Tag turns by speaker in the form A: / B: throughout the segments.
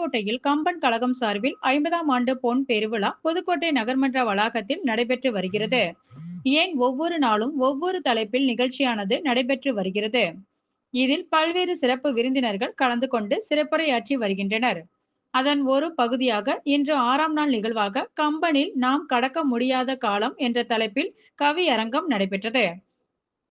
A: புதுக்கோட்டையில் கம்பன் கழகம் சார்பில் ஐம்பதாம் ஆண்டு பொன் பெருவிழா புதுக்கோட்டை நகர்மன்ற வளாகத்தில் நடைபெற்று வருகிறது. ஏன் ஒவ்வொரு நாளும் ஒவ்வொரு தலைப்பில் நிகழ்ச்சியானது நடைபெற்று வருகிறது? இதில் பல்வேறு சிறப்பு விருந்தினர்கள் கலந்து கொண்டு சிறப்புரையாற்றி வருகின்றனர். அதன் ஒரு பகுதியாக இன்று ஆறாம் நாள் நிகழ்வாக கம்பனில் நாம் கடக்க முடியாத காலம் என்ற தலைப்பில் கவியரங்கம் நடைபெற்றது.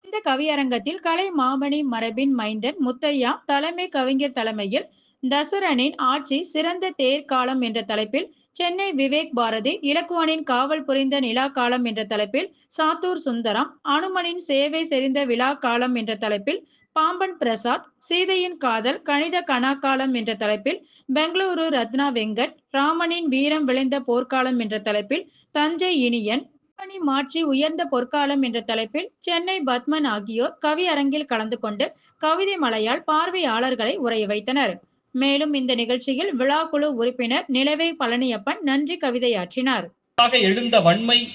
A: இந்த கவியரங்கத்தில் கலை மாமணி மரபின் மைந்தன் முத்தையா தலைமை கவிஞர் தலைமையில் தசரனின் ஆட்சி சிறந்த தேர்காலம் என்ற தலைப்பில் சென்னை விவேக் பாரதி இலக்குவனின் காவல் புரிந்த நிலா காலம் என்ற தலைப்பில் சாத்தூர் சுந்தரம் அனுமனின் சேவை செறிந்த விழா காலம் என்ற தலைப்பில் பாம்பன் பிரசாத் சீதையின் காதல் கணித கணாக்காலம் என்ற தலைப்பில் பெங்களூரு ரத்னா வெங்கட் ராமனின் வீரம் விளைந்த போர்க்காலம் என்ற தலைப்பில் தஞ்சை இனியன் பணி மாட்சி உயர்ந்த பொற்காலம் என்ற தலைப்பில் சென்னை பத்மன் ஆகியோர் கவியரங்கில் கலந்து கொண்டு கவிதை மலையால் பார்வையாளர்களை உரைய வைத்தனர். மேலும் இந்த நிகழ்ச்சியில் விழாக்குழு உறுப்பினர் நிலவை பழனியப்பன் நன்றி கவிதையாற்றினார்.
B: ஆக எழுந்த வன்மை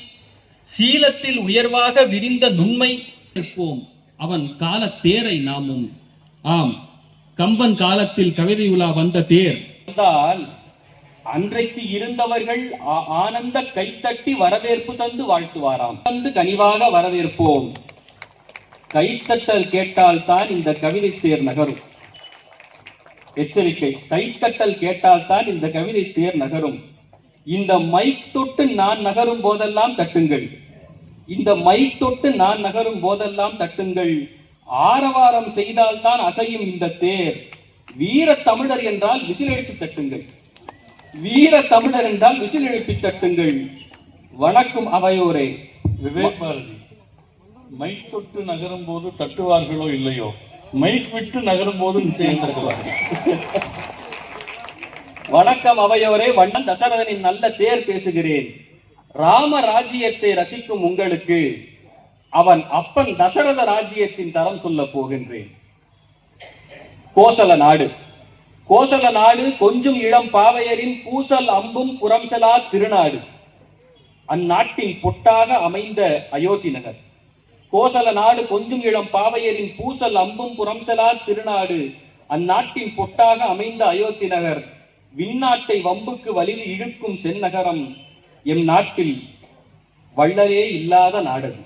B: சீலத்தில் உயர்வாக விரிந்த நுண்மை. இருப்போம் அவன் கால தேரை நாமும். ஆம் கம்பன் காலத்தில் கவிதை உலா வந்த தேர். அன்றைக்கு இருந்தவர்கள் ஆ- ஆனந்த கைத்தட்டி வரவேற்பு தந்து வாழ்த்துவாராம். தந்து கனிவாக வரவேற்போம். கைத்தட்டல் கேட்டால் தான் இந்த கவிதை தேர் நகரும். எச்சரிக்கை. கைத்தட்டல் கேட்டால் தான் இந்த கவிதை தேர் நகரும். இந்த மைக் தொட்டு நான் நகரும் போதெல்லாம் தட்டுங்கள். இந்த மைக் தொட்டு நான் நகரும் போதெல்லாம் தட்டுங்கள். ஆரவாரம் செய்தால்தான் அசையும் இந்த தேர். வீர தமிழர் என்றால் விசில் எழுப்பி தட்டுங்கள். வீர தமிழர் என்றால் விசில் எழுப்பி தட்டுங்கள். வணக்கம் அவையோரே.
C: விவேக் பாரதி மைக் தொட்டு நகரும் போது தட்டுவார்களோ இல்லையோ? மைக் விட்டு நகரும் போது நிச்சயம்
B: வணக்கம் அவையோரே வண்ணன் தசரதனின் நல்ல தேர் பேசுகிறேன். ராம ராஜ்யத்தை ரசிக்கும் உங்களுக்கு அவன் அப்பன் தசரத ராஜ்யத்தின் தரம் சொல்ல போகின்றேன். கோசல நாடு. கோசல நாடு கொஞ்சம் இளம் பாவையரின் பூசல் அம்பும் புறம்சலா திருநாடு. அந்நாட்டின் பொட்டாக அமைந்த அயோத்தி நகர். கோசல நாடு கொஞ்சம் இளம் பாவையரின் பூசல் அம்பும் புறம்சலா திருநாடு. அந்நாட்டின் பொட்டாக அமைந்த அயோத்தி நகர் விண்ணாட்டை வம்புக்கு வலிது இழுக்கும் செந்நகரம். எம் நாட்டில் வள்ளலே இல்லாத நாடது.